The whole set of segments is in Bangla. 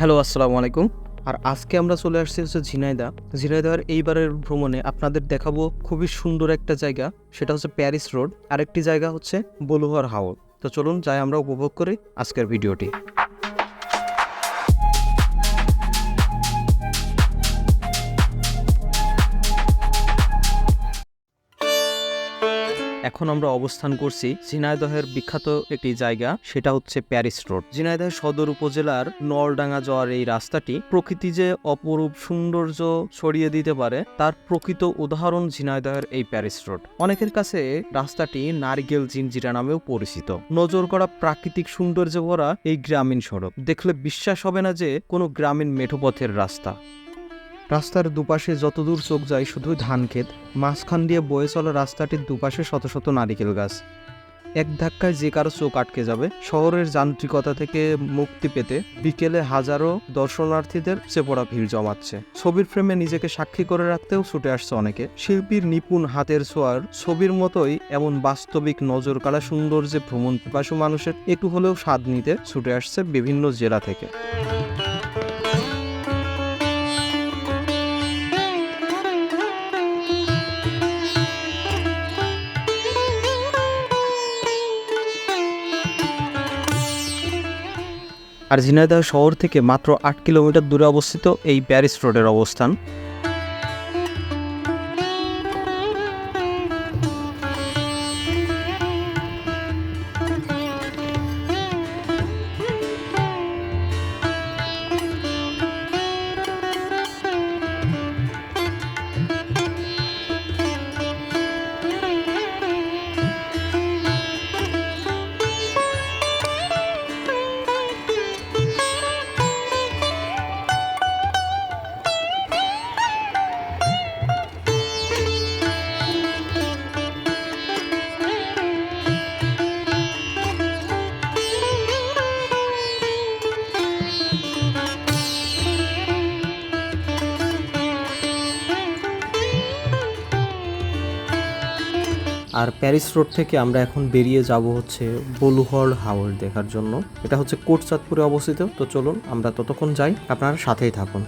হ্যালো, আসসালামু আলাইকুম। আর আজকে আমরা চলে আসছি হচ্ছে ঝিনাইদা ঝিনাইদার এইবারের ভ্রমণে আপনাদের দেখাবো খুবই সুন্দর একটা জায়গা, সেটা হচ্ছে প্যারিস রোড। আরেকটি জায়গা হচ্ছে বলুহার হাওর। তো চলুন যাই আমরা উপভোগ করি আজকের ভিডিওটি। এখন আমরা অবস্থান করছি ঝিনাইদহের বিখ্যাত একটি জায়গা, সেটা হচ্ছে প্যারিস রোড। ঝিনাইদহ সদর উপজেলার নলডাঙ্গা যাওয়ার এই রাস্তাটি প্রকৃতি যে অপরূপ সৌন্দর্য ছড়িয়ে দিতে পারে, তার প্রকৃত উদাহরণ ঝিনাইদহের এই প্যারিস রোড। অনেকের কাছে রাস্তাটি নারিকেল জিনজিরা নামেও পরিচিত। নজর করা প্রাকৃতিক সৌন্দর্যে ভরা এই গ্রামীণ সড়ক। দেখলে বিশ্বাস হবে না যে কোনো গ্রামীণ মেঠোপথের রাস্তা। রাস্তার দুপাশে যতদূর চোখ যায় শুধু ধান ক্ষেত, মাঝখান দিয়ে বয়ে চলা রাস্তাটির দুপাশে শত শত নারিকেল গাছ। এক ধাক্কায় যে কারও চোখ আটকে যাবে, শহরের যান্ত্রিকতা থেকে মুক্তি পেতে বিকেলে হাজারো দর্শনার্থীদের চেপড়া ভিড় জমাচ্ছে। ছবির ফ্রেমে নিজেকে সাক্ষী করে রাখতেও ছুটে আসছে অনেকে। শিল্পীর নিপুণ হাতের ছোঁয়ার ছবির মতোই এমন বাস্তবিক নজর কাড়া সৌন্দর্যে ভ্রমণ পিপাসু মানুষের একটু হলেও স্বাদ নিতে ছুটে আসছে বিভিন্ন জেলা থেকে। আর ঝিনাইদহ শহর থেকে মাত্র আট কিলোমিটার দূরে অবস্থিত এই প্যারিস রোডের অবস্থান। আর প্যারিস রোড থেকে আমরা এখন বেরিয়ে যাব হচ্ছে বলুহর হাওয়ার দেখার জন্য। এটা হচ্ছে কোটচাঁদপুরে অবস্থিত। তো চলুন, আমরা ততক্ষণ যাই। আপনারা সাথেই থাকুন।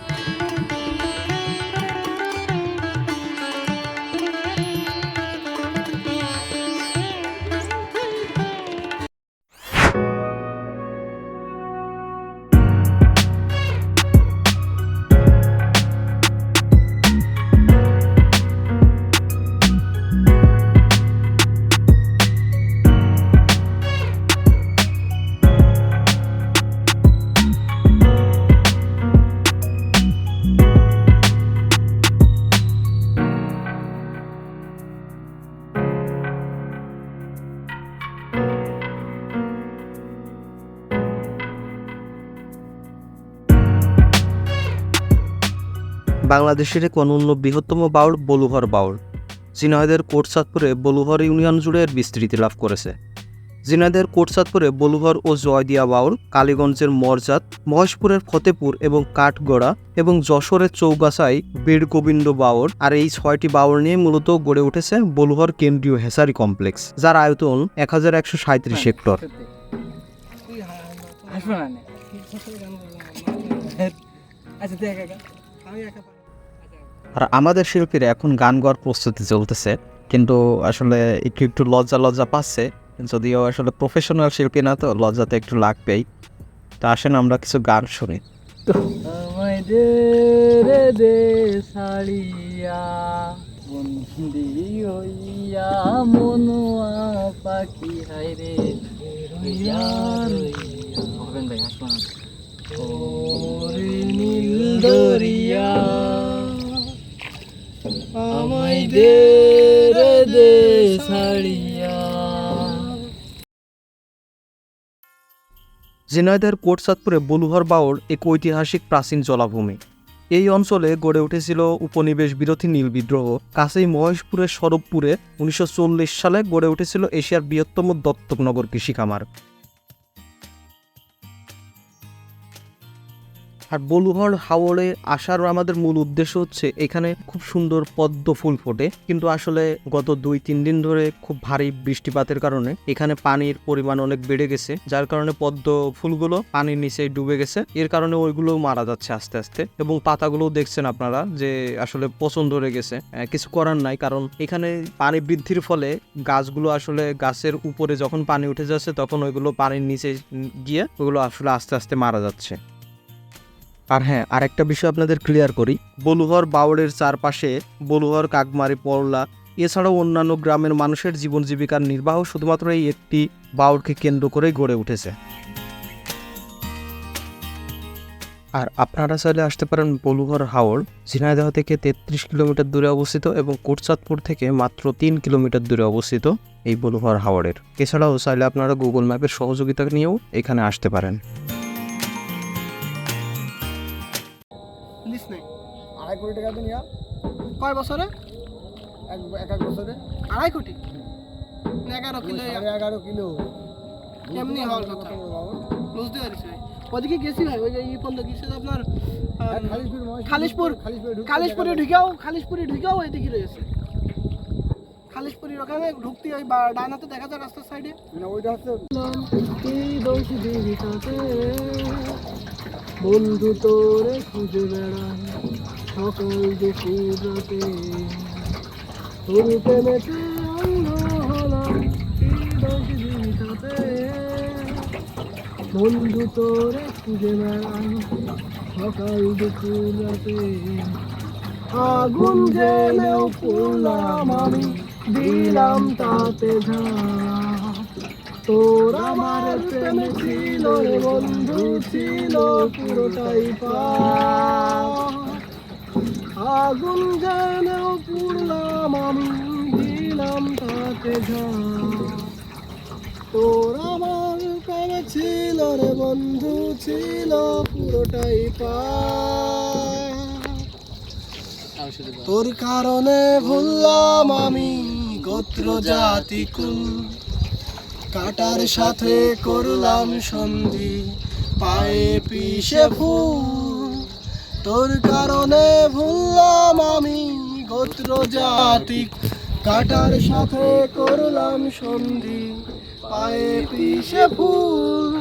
বাংলাদেশের এক অনন্য বৃহত্তম বাউল বলুহর বাউল ঝিনাইদের কোটচাঁদপুরে বলুহর ইউনিয়ন জুড়ে এর বিস্তৃতি লাভ করেছে ঝিনাইদের কোটচাঁদপুরে বলুহর ও জয়দিয়া বাউল, কালীগঞ্জের মরজাত, মহেশপুরের ফতেপুর এবং কাঠগড়া এবং যশোরের চৌগাছায় বীর গোবিন্দ বাউল আর এই ছয়টি বাউল নিয়ে মূলত গড়ে উঠেছে বলুহর কেন্দ্রীয় হেসারি কমপ্লেক্স, যার আয়তন এক হাজার একশো সাঁত্রিশ হেক্টর। আচ্ছা দেখ আমি একা। আর আমাদের শিল্পীরা এখন গান গাওয়ার প্রস্তুতি চলতেছে, কিন্তু আসলে একটু একটু লজ্জা লজ্জা পাচ্ছে, যদিও আসলে প্রফেশনাল শিল্পী না তো, লজ্জাতে একটু লাগবেই। তো আসেন আমরা কিছু গান শুনি। আমায় দে দে রে দে কোটচাঁদপুরে বলুহর বাউর এক ঐতিহাসিক প্রাচীন জলাভূমি। এই অঞ্চলে গড়ে উঠেছিল উপনিবেশ বিরোধী নীল বিদ্রোহ। কাছেই মহেশপুরের সরবপুরে উনিশশো চল্লিশ সালে গড়ে উঠেছিল এশিয়ার বৃহত্তম দত্তকনগর কৃষি খামার আর বলুহর হাওড়ে আসার আমাদের মূল উদ্দেশ্য হচ্ছে এখানে খুব সুন্দর পদ্ম ফুল ফোটে। কিন্তু আসলে গত দুই, তিন দিন ধরে খুব ভারী বৃষ্টিপাতের কারণে এখানে পানির পরিমাণ অনেক বেড়ে গেছে, যার কারণে পদ্ম ফুলগুলো পানির নিচে ডুবে গেছে। এর কারণে ওইগুলো মারা যাচ্ছে আস্তে আস্তে। এবং পাতাগুলো দেখছেন আপনারা যে আসলে পচন ধরে গেছে। কিছু করার নাই, কারণ এখানে পানি বৃদ্ধির ফলে গাছগুলো আসলে গাছের উপরে যখন পানি উঠে যাচ্ছে, তখন ওইগুলো পানির নিচে গিয়ে ওগুলো আসলে আস্তে আস্তে মারা যাচ্ছে। আর হ্যাঁ আরেকটা বিষয় আপনাদের ক্লিয়ার করি। বলুহর বাউড়ের চারপাশে বলুহর, কাকমারি, পরলা এছাড়াও অন্যান্য গ্রামের মানুষের জীবন জীবিকার নির্বাহ শুধুমাত্র এই একটি বাউড়কে কেন্দ্র করেই গড়ে উঠেছে। আর আপনারা চাইলে আসতে পারেন বলুঘর হাওড়, ঝিনাইদহ থেকে তেত্রিশ কিলোমিটার দূরে অবস্থিত এবং কোটচাঁদপুর থেকে মাত্র তিন কিলোমিটার দূরে অবস্থিত এই বলুঘর হাওড়ের। এছাড়াও চাইলে আপনারা গুগল ম্যাপের সহযোগিতা নিয়েও এখানে আসতে পারেন। কোটি টাকা দিন কয় বছরে? এক এক এক বছরে। আড়াই কোটি? এগারো কিলো এগারো। কিলো। এমনি হওয়ার কথা। বুঝতে পারিস ওদিকে গেছি ভাই ওই যে ই পর্যন্ত গেছে আপনার খালিশপুর খালিশপুরে ঢুকেও খালিশপুরে ঢুকেও এদিকে রয়েছে। খালিশপুরের ওখানে ঢুকতে ওই বা- ডানাতে দেখা যায় রাস্তার সাইডে। ওইটা হচ্ছে বন্ধু তোরে খুঁজে বেড়াই সকাল দুপুর রাতে তোর প্রেমেতে অন্ধ হলাম বন্ধু তোরে খুঁজে বেড়াই সকাল দুপুর রাতে আগুন জেলেও পুরলাম আমি, দিলাম তাতে ঝাঁপ তোর আমার প্রেমে ছিল বন্ধু, ছিল পুরোটাই পা। আগুন জেলেও পুরলাম আমি দিলাম তাতে তোর আমার প্রেমে ছিল রে বন্ধু, ছিল পুরোটাই পা তোর কারণে ভুললাম আমি গোত্র, জাতি, কুল। কাটার সাথে করলাম সন্ধি, পায়ে পিষে ফুল। তোর কারণে ভুললাম আমি গোত্র জাতি। কাটার সাথে করলাম সন্ধি, পায়ে পিষে ফুল।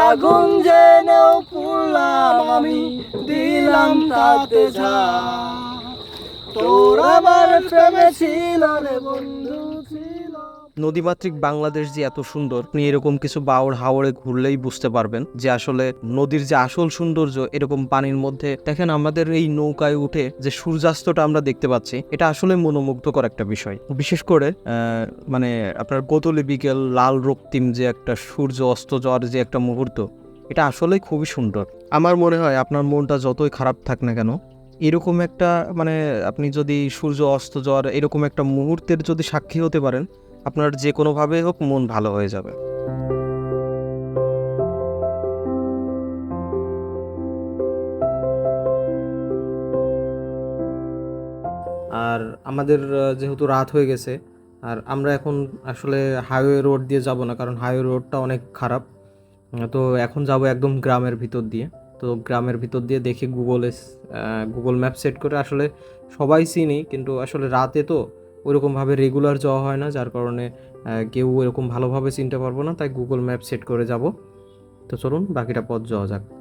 আগুন জেনেও পুড়লাম আমি, দিলাম তাতে যা তোর আমার প্রেমে ছিল রে বন্ধু। নদীমাতৃক বাংলাদেশ যে এত সুন্দর, আপনি এরকম কিছু বাউড় হাওড়ে ঘুরলেই বুঝতে পারবেন যে আসলে নদীর যে আসল সৌন্দর্য, এরকম পানির মধ্যে, দেখেন আমাদের এই নৌকায় উঠে যে সূর্যাস্তটা আমরা দেখতে পাচ্ছি, এটা আসলে মনোমুগ্ধকর একটা বিষয়। বিশেষ করে মানে আপনার গোতলে বিকেল লাল রক্তিম যে একটা সূর্য অস্ত যাওয়ার যে একটা মুহূর্ত, এটা আসলেই খুবই সুন্দর। আমার মনে হয় আপনার মনটা যতই খারাপ থাক না কেন, এরকম একটা মানে আপনি যদি সূর্য অস্ত যাওয়ার এরকম একটা মুহূর্তের যদি সাক্ষী হতে পারেন আপনার যে কোনোভাবে হোক মন ভালো হয়ে যাবে। আর আমাদের যেহেতু রাত হয়ে গেছে, আর আমরা এখন আসলে হাইওয়ে রোড দিয়ে যাব না, কারণ হাইওয়ে রোডটা অনেক খারাপ। তো এখন যাব একদম গ্রামের ভিতর দিয়ে। তো গ্রামের ভিতর দিয়ে দেখি গুগলে গুগল ম্যাপ সেট করে আসলে সবাই চিনি, কিন্তু আসলে রাতে তো ওইরকমভাবে রেগুলার যাওয়া হয় না, যার কারণে কেউ এরকম ভালোভাবে চিনতে পারব না, তাই গুগল ম্যাপ সেট করে যাব। তো চলুন, বাকিটা পথ যাওয়া যাক।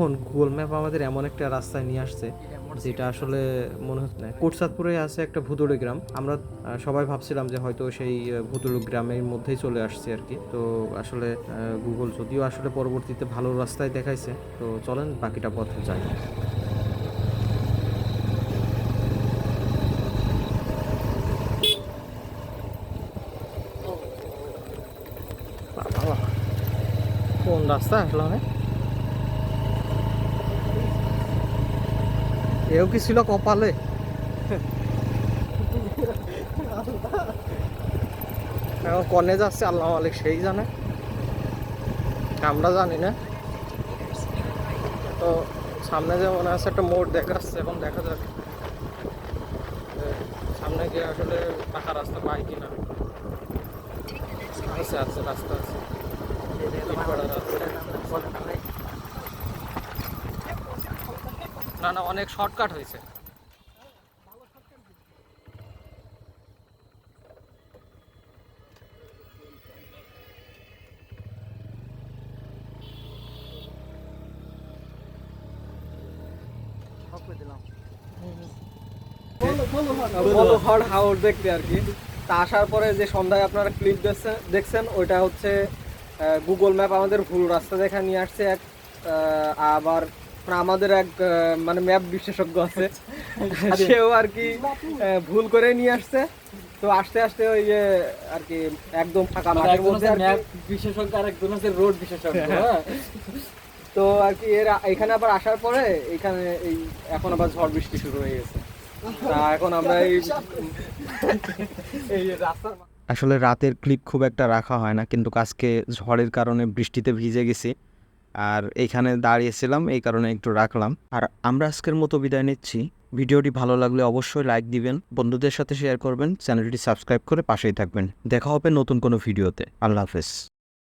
এখন গুগল ম্যাপ আমাদের এমন একটা রাস্তায় নিয়ে আসছে, যেটা আসলে মনে হচ্ছে না। কোটসাদপুরে আছে একটা ভুতুড়ে গ্রাম। আমরা সবাই ভাবছিলাম যে হয়তো সেই ভুতুড়ে গ্রামের মধ্যেই চলে আসছে আর কি। তো আসলে গুগল যদিও আসলে পরবর্তীতে ভালো রাস্তায় দেখাইছে, তো চলেন বাকিটা পথে যাই। কোন রাস্তা আসলাম রে? এও কি ছিল কপালে এখন কনে যাচ্ছে আল্লাহ মালিক সেই জানে আমরা জানি না তো সামনে যে মনে হচ্ছে একটা মোড় দেখা দেখাচ্ছে এখন দেখা যাক সামনে গিয়ে আসলে পাকা রাস্তা পাই কিনা আছে আছে রাস্তা আছে ইট করা রাস্তা। না না অনেক শর্টকাট হয়েছে। হট দেখতে আর কি। তা আসার পরে যে সন্ধ্যায় আপনারা ক্লিপ দেখছেন ওইটা হচ্ছে গুগল ম্যাপ আমাদের ভুল রাস্তা দেখা নিয়ে আসছে এক আবার মানে আমাদের এক আহ, মানে ম্যাপ বিশেষজ্ঞ আছে। সেও আর কি ভুল করে নিয়ে আসছে। তো আস্তে আস্তে ওই যে আর কি একদম ফাঁকা মাঠের মধ্যে আর কি- বিশেষজ্ঞ আর একজন আছে রোড বিশেষজ্ঞ হ্যাঁ। তো আর কি এর এখানে আবার আসার পরে এখানে এই এখন আবার ঝড় বৃষ্টি শুরু হয়ে গেছে। তা এখন আমরা এই এই রাস্তার আসলে রাতের ক্লিপ খুব একটা রাখা হয় না কিন্তু আজকে ঝড়ের কারণে বৃষ্টিতে ভিজে গেছি। আর এখানে দাঁড়িয়েছিলাম, এই কারণে একটু রাখলাম। আর আমরা আজকের মতো বিদায় নিচ্ছি। ভিডিওটি ভালো লাগলে অবশ্যই লাইক দিবেন, বন্ধুদের সাথে শেয়ার করবেন, চ্যানেলটি সাবস্ক্রাইব করে পাশেই থাকবেন। দেখা হবে নতুন কোনো ভিডিওতে। আল্লাহ হাফেজ।